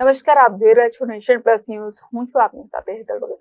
નમસ્કાર, આપ જોઈ રહ્યા છો નેશન પ્લસ ન્યૂઝ. હું છું આપની સાથે હેતલ ભગત.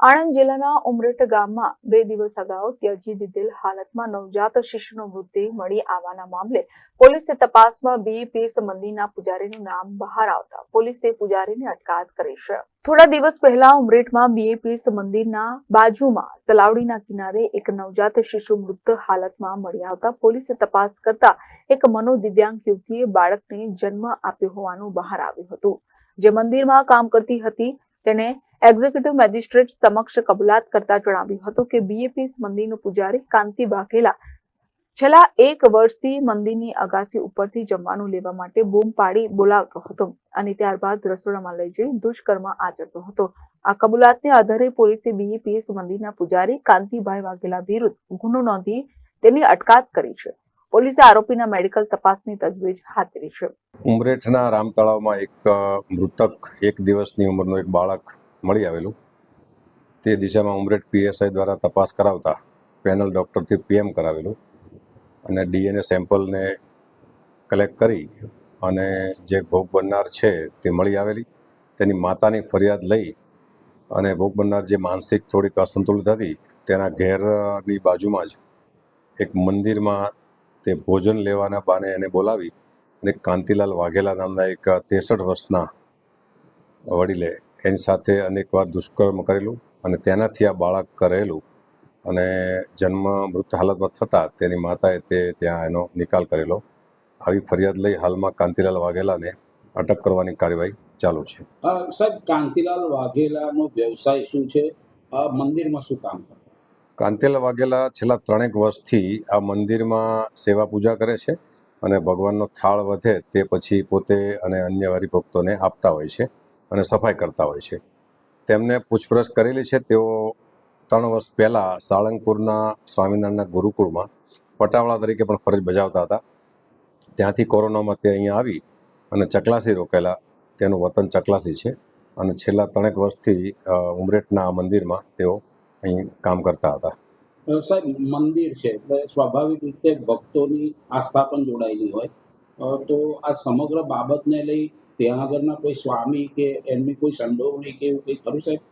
આણંદ જિલ્લાના ઉમરેઠ ગામમાં બે દિવસ અગાઉ ત્યજી દીધેલ હાલતમાં નવજાત શિશુનો મૃતદેહ મળી આવવાના મામલે પોલીસે તપાસમાં બીપીએસ મંદિરના પૂજારીનું નામ બહાર આવતા પોલીસે પૂજારીની અટકાયત કરી છે. થોડા દિવસ પહેલા ઉમરેઠમાં બીએપીએસ મંદિરના બાજુમાં તલાવડીના કિનારે એક નવજાત શિશુ મૃત હાલતમાં મળી આવતા પોલીસે તપાસ કરતા એક મનોદિવ્યાંગ યુવતીએ બાળકને જન્મ આપ્યો હોવાનું બહાર આવ્યું હતું. જે મંદિરમાં કામ કરતી હતી, તેને એક્ઝિક્યુટિવ મેજિસ્ટ્રેટ સમક્ષ કબૂલાત કરતા જણાવ્યું હતું કે બીએપીએસ મંદિરનો પૂજારી કાંતિ વાઘેલા છેલ્લા એક વર્ષથી મંદિરની અગાસી ઉપરથી જમવાનું લેવા માટે બૂમ પાડી બોલાવતો હતો અને ત્યારબાદ રસોડામાં લઈ જઈ દુષ્કર્મ આચરતો હતો. આ કબૂલાતને આધારે પોલીસે બીએપીએસ મંદિરના પૂજારી કાંતિભાઈ વાઘેલા વિરુદ્ધ ગુનો નોંધી તેની અટકાત કરી છે. પોલીસે આરોપીના મેડિકલ તપાસની તજવીજ હાથ ધરી છે. ઉમરેઠના રામ તળાવમાં એક મૃતક એક દિવસની ઉંમરનું એક બાળક મળી આવેલું. તે દિશામાં ઉમરેઠ પીએસઆઈ દ્વારા તપાસ કરાવતા પેનલ ડૉક્ટરથી પીએમ કરાવેલું અને ડીએનએ સેમ્પલને કલેક્ટ કરી અને જે ભોગ બનનાર છે તે મળી આવેલી. તેની માતાની ફરિયાદ લઈ અને ભોગ બનનાર જે માનસિક થોડીક અસંતુલિત હતી તેના ઘેરની બાજુમાં જ એક મંદિરમાં તે ભોજન લેવાના બાને એને બોલાવી અને કાંતિલાલ વાઘેલા નામના એક ત્રેસઠ વર્ષના વડીલે એની સાથે અનેકવાર દુષ્કર્મ કરેલું અને તેનાથી આ બાળક કરેલું અને જન્મ મૃત હાલતમાં થતાં તેની માતાએ તે ત્યાં એનો નિકાલ કરેલો. આવી ફરિયાદ લઈ હાલમાં કાંતિલાલ વાઘેલાને અટક કરવાની કાર્યવાહી ચાલુ છે. સાહેબ, કાંતિલાલ વાઘેલાનો વ્યવસાય શું છે? મંદિરમાં શું કામ કરતા કાંતિલાલ વાઘેલા છેલ્લા ત્રણેક વર્ષથી આ મંદિરમાં સેવા પૂજા કરે છે અને ભગવાનનો થાળ વધે તે પછી પોતે અને અન્ય હરિભક્તોને આપતા હોય છે અને સફાઈ કરતા હોય છે. તેમને પૂછપરછ કરેલી છે. તેઓ ત્રણ વર્ષ પહેલાં સાળંગપુરના સ્વામિનારાયણના ગુરુકુળમાં પટાવાળા તરીકે પણ ફરજ બજાવતા હતા. ત્યાંથી કોરોનામાં તે અહીંયા આવી અને ચકલાસી રોકેલા. તેનું વતન ચકલાસી છે અને છેલ્લા ત્રણેક વર્ષથી ઉમરેઠના મંદિરમાં તેઓ અહીં કામ કરતા હતા. સાહેબ મંદિર છે એટલે સ્વાભાવિક રીતે ભક્તોની આસ્થા પણ જોડાયેલી હોય. તો આ સમગ્ર બાબતને લઈ ત્યાં આગળના કોઈ સ્વામી કે એમની કોઈ સંડોવણી કે એવું કંઈ ખરું સાહેબ?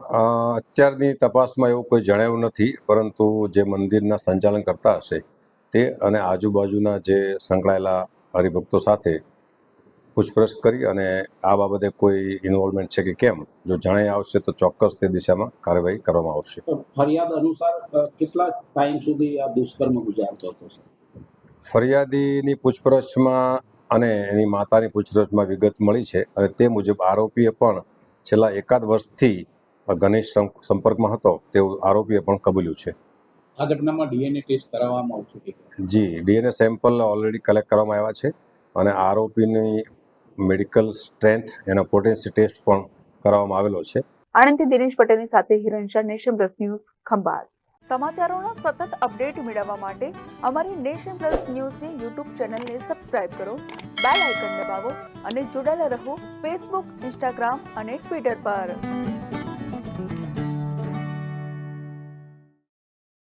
અત્યારની તપાસમાં એવું કોઈ જણાવ્યું નથી પરંતુ જે મંદિરના સંચાલન કરતા હશે તે અને આજુબાજુના જે સંકળાયેલા હરિભક્તો સાથે પૂછપરછ કરી અને આ બાબતે કોઈ ઇન્વોલ્વમેન્ટ છે કે કેમ? જો જણાઈ આવશે તો ચોક્કસ તે દિશામાં કાર્યવાહી કરવામાં આવશે. ફરિયાદ અનુસાર કેટલા ટાઈમ સુધી આ દુષ્કર્મ ગુજારતો હતો ફરિયાદીની પૂછપરછમાં અને એની માતાની પૂછપરછમાં વિગત મળી છે અને તે મુજબ આરોપીએ પણ છેલ્લા એકાદ વર્ષથી ઘનિષ્ઠ સંપર્કમાં હતો. તેવું આરોપીએ પણ કબૂલ્યું છે. આ ઘટનામાં ડીએનએ ટેસ્ટ કરાવવામાં આવશે જી ડીએનએ સેમ્પલ ઓલરેડી કલેક્ટ કરવામાં આવ્યા છે અને આરોપીની મેડિકલ સ્ટ્રેન્થ એનો પોટેન્સી ટેસ્ટ પણ કરવામાં આવેલો છે. આણંદથી દિનેશ પટેલની સાથે હિરણશા નેશન પ્લસ ન્યૂઝ, ખંભાત. સમાચારોના સતત અપડેટ મેળવવા માટે અમારી નેશન પ્લસ ન્યૂઝની યુટ્યુબ ચેનલને સબસ્ક્રાઇબ કરો, બેલ આઇકન દબાવો અને જોડાયેલા રહો ફેસબુક ઇન્સ્ટાગ્રામ અને ટ્વિટર પર.